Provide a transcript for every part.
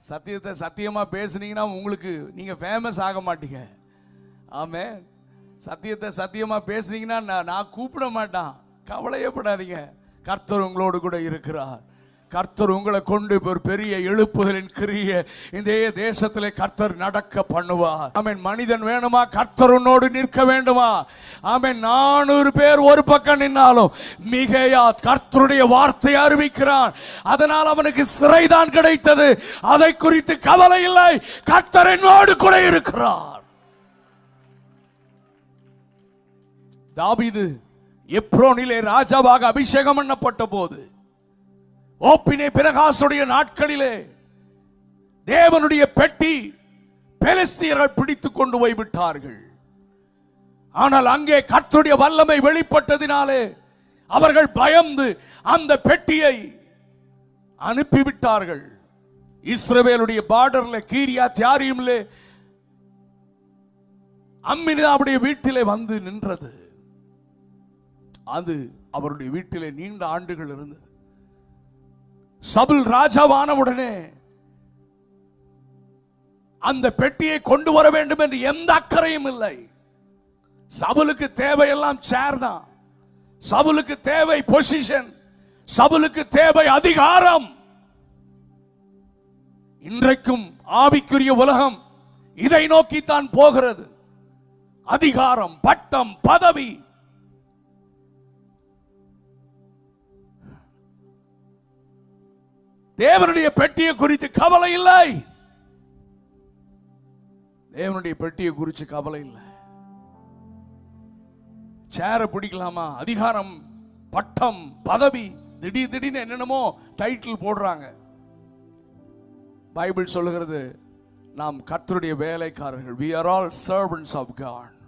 சத்தியத்தை சத்தியமாக பேசுனீங்கன்னா உங்களுக்கு நீங்கள் ஃபேமஸ் ஆக மாட்டீங்க. ஆமே சத்தியத்தை சத்தியமாக பேசுனீங்கன்னா நான் நான் கூப்பிட மாட்டான். கவலையப்படாதீங்க. கர்த்தர் உங்களோடு கூட இருக்கிறார். கர்த்தர் உங்களை கொண்டு ஒரு பெரிய எழுப்புதலின் கிரிய இந்த தேசத்தில் கர்த்தர் நடக்க பண்ணுவார். ஆமேன். மனிதன் வேணுமா? கர்த்தர் உன்னோடு நிற்க வேண்டுமா? ஆமேன். நானூறு பேர் ஒரு பக்கம் நின்னாலும் மிகையா கர்த்தருடைய வார்த்தை அறிவிக்கிறான். அதனால் அவனுக்கு சிறைதான் கிடைத்தது. அதை குறித்து கவலை இல்லை. கர்த்தர் என்னோடு கூட இருக்கிறார். தாவீது எப்ரோனிலே ராஜாவாக அபிஷேகம் பண்ணப்பட்ட போது ஓப்பினே பிரகாசுடைய நாட்களிலே தேவனுடைய பெட்டி பெலஸ்தீர்கள் பிடித்துக் கொண்டு போய் விட்டார்கள் ஆனால் அங்கே கற்றுடைய வல்லமை வெளிப்பட்டதினாலே அவர்கள் பயந்து அந்த பெட்டியை அனுப்பிவிட்டார்கள். இஸ்ரவேலுடைய பார்டர்ல கீரியா தியாரியும்லே அம்மினாவுடைய வீட்டிலே வந்து நின்றது. அது அவருடைய வீட்டிலே நீண்ட ஆண்டுகள் இருந்தது. சபுல் ராஜாவான உடனே அந்த பெட்டியை கொண்டு வர வேண்டும் என்று எந்த அக்கறையும் இல்லை. சபுலுக்கு தேவையெல்லாம் சேர் தான். சபுலுக்கு தேவை பொசிஷன் சபுலுக்கு தேவை அதிகாரம். இன்றைக்கும் ஆவிக்குரிய உலகம் இதை நோக்கித்தான் போகிறது. அதிகாரம் பட்டம் பதவி. தேவனுடைய பெட்டியை குறித்து கவலை இல்லை. தேவனுடைய பெட்டியை குறித்து கவலை இல்லை. சேர பிடிக்கலாமா? அதிகாரம் பட்டம் பதவி திடீர் திடீர்னு என்னென்னமோ டைட்டில் போடுறாங்க. பைபிள் சொல்லுகிறது நாம் கர்த்தருடைய வேலைக்காரர்கள். We are all servants of God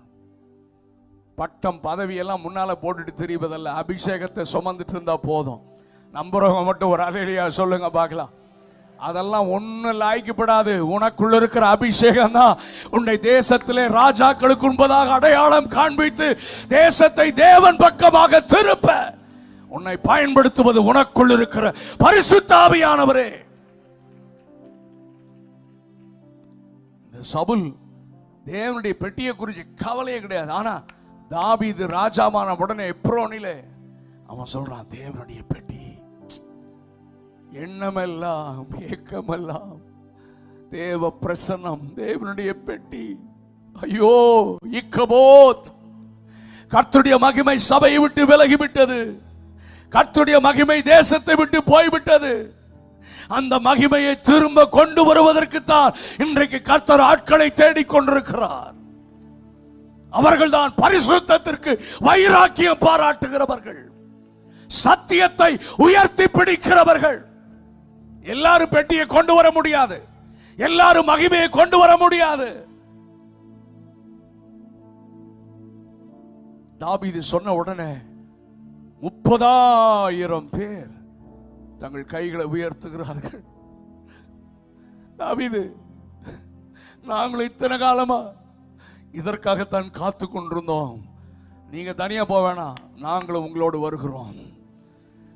பட்டம் பதவியெல்லாம் முன்னால் முன்னால போட்டுட்டு தெரிவதல்ல அபிஷேகத்தை சுமந்துட்டு இருந்தா போதும். நம்புறவங்க மட்டும் ஒரு அலையிலையா சொல்லுங்க பார்க்கலாம். அதெல்லாம் ஒன்றும் லாய்க்கப்படாது உனக்குள்ள இருக்கிற அபிஷேகம் தான். உன்னை தேசத்திலே ராஜாக்களுக்கு உண்பதாக அடையாளம் காண்பித்து தேசத்தை தேவன் பக்கமாக திருப்ப. உன்னை பயன்படுத்துவது உனக்குள் இருக்கிற பரிசுத்தாவியானவரே இந்த சபுல் தேவனுடைய பெட்டியை குறித்து கவலையே கிடையாது. ஆனா தாவீது ராஜாமான உடனே எப்ரோனிலே அவன் சொல்றான் தேவனுடைய பெட்டி எண்ணமெல்லாம் ஏக்கமெல்லாம் தேவ பிரசன்னம் தேவனுடைய பெட்டி. ஐயோ இக்கபோத். கர்த்துடைய மகிமை சபையை விட்டு விலகிவிட்டது. கர்த்துடைய மகிமை தேசத்தை விட்டு போய்விட்டது. அந்த மகிமையை திரும்ப கொண்டு வருவதற்கு தான் இன்றைக்கு கர்த்தர் ஆட்களை தேடிக்கொண்டிருக்கிறார் அவர்கள்தான் பரிசுத்தத்திற்கு வைராக்கியம் பாராட்டுகிறவர்கள். சத்தியத்தை உயர்த்தி பிடிக்கிறவர்கள். எல்லாரும் பெட்டியை கொண்டு வர முடியாது. எல்லாரும் மகிமையை கொண்டு வர முடியாது. தாபீது சொன்ன உடனே முப்பதாயிரம் பேர் தங்கள் கைகளை உயர்த்துகிறார்கள். தாபீது நாங்களும் இத்தனை காலமா இதற்காகத்தான் காத்து கொண்டிருந்தோம் நீங்க தனியா போவேணா வேணாம். நாங்களும் உங்களோடு வருகிறோம்.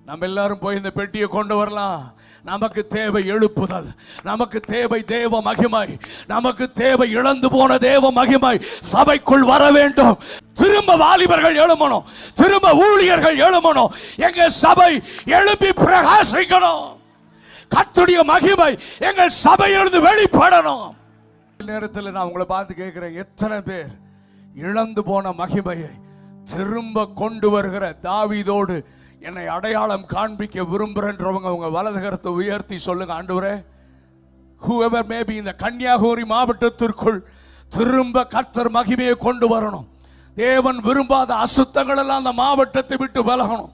நம்ம எல்லாரும் போய் இந்த பெட்டியை கொண்டு வரலாம். நமக்கு தேவை எழுப்புதல். நமக்கு தேவை தேவ மகிமை. நமக்கு தேவை இழந்து போன தேவ மகிமை. சபைக்குள் வர வேண்டும். திரும்ப வாலிபர்கள் எழுமணும் திரும்ப ஊழியர்கள் எழுமணும் எங்க சபை எழுப்பி பிரகாசிக்கணும். கத்துடைய மகிமை எங்கள் சபையிலிருந்து வெளிப்படணும். நேரத்தில் நான் உங்களை பார்த்து கேட்கிறேன். எத்தனை பேர் இழந்து போன மகிமையை திரும்ப கொண்டு வருகிற தாவிதோடு என்னை அடையாளம் காண்பிக்க விரும்புகிறேன்றவங்க அவங்க வலதுகரத்தை உயர்த்தி சொல்லுங்க ஆண்டவரே. ஹூஎவர் மேபி இந்த கன்னியாகுமரி மாவட்டத்திற்குள் திரும்ப கர்த்தர் மகிமையை கொண்டு வரணும். தேவன் விரும்பாத அசுத்தங்கள் எல்லாம் அந்த மாவட்டத்தை விட்டு விலகணும்.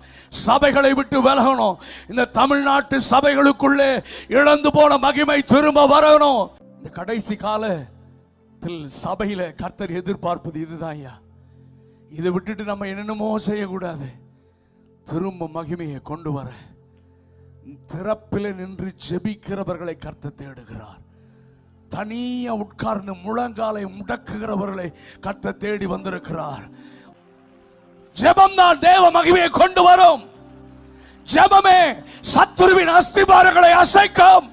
சபைகளை விட்டு விலகணும். இந்த தமிழ்நாட்டு சபைகளுக்குள்ளே இழந்து போன மகிமை திரும்ப வரணும். இந்த கடைசி காலத்தில் சபையில் கர்த்தர் எதிர்பார்ப்பது இதுதான் ஐயா. இதை விட்டுட்டு நம்ம என்னென்னமோ செய்யக்கூடாது. திரும்ப மகிமையை கொண்டு வர. திறப்பில் நின்று ஜெபிக்கிறவர்களை கர்த்த தேடுகிறார். தனியாக உட்கார்ந்து முழங்காலை முடக்குகிறவர்களை கர்த்த தேடி வந்திருக்கிறார். ஜெபம் தான் தேவ மகிமையை கொண்டு வரும். ஜெபமே சத்துருவின் அஸ்திபாரங்களை அசைக்கும்.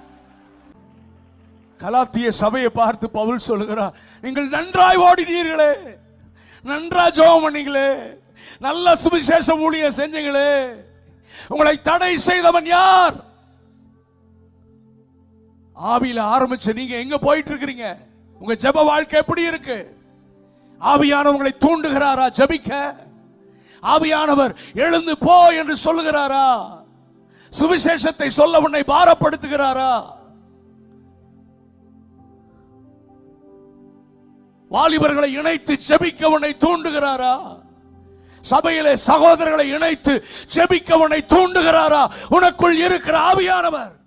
கலாத்திய சபையை பார்த்து பவுல் சொல்லுகிறார் நீங்கள் நன்றாய் ஓடினீர்களே. நன்றா ஜெபம் பண்ணீங்களே. நல்ல சுவிசேஷ ஊழியம் செஞ்சீங்களே. உங்களை தடை செய்தவன் யார்? ஆவியில ஆரம்பிச்ச நீங்க எங்க போயிட்டு இருக்கிறீங்க உங்க ஜெப வாழ்க்கை எப்படி இருக்கு? ஆவியானவங்களை தூண்டுகிறாரா ஜெபிக்க? ஆவியானவர் எழுந்து போ என்று சொல்லுகிறாரா? சுவிசேஷத்தை சொல்ல உன்னை பாரப்படுத்துகிறாரா? வாலிபர்களை இணைத்து ஜெபிக்க உன்னை தூண்டுகிறாரா? சபையிலே சகோதரர்களை இணைத்து செபிக்க உன்னை தூண்டுகிறாரா? உனக்குள் இருக்கிற ஆவியானவர்.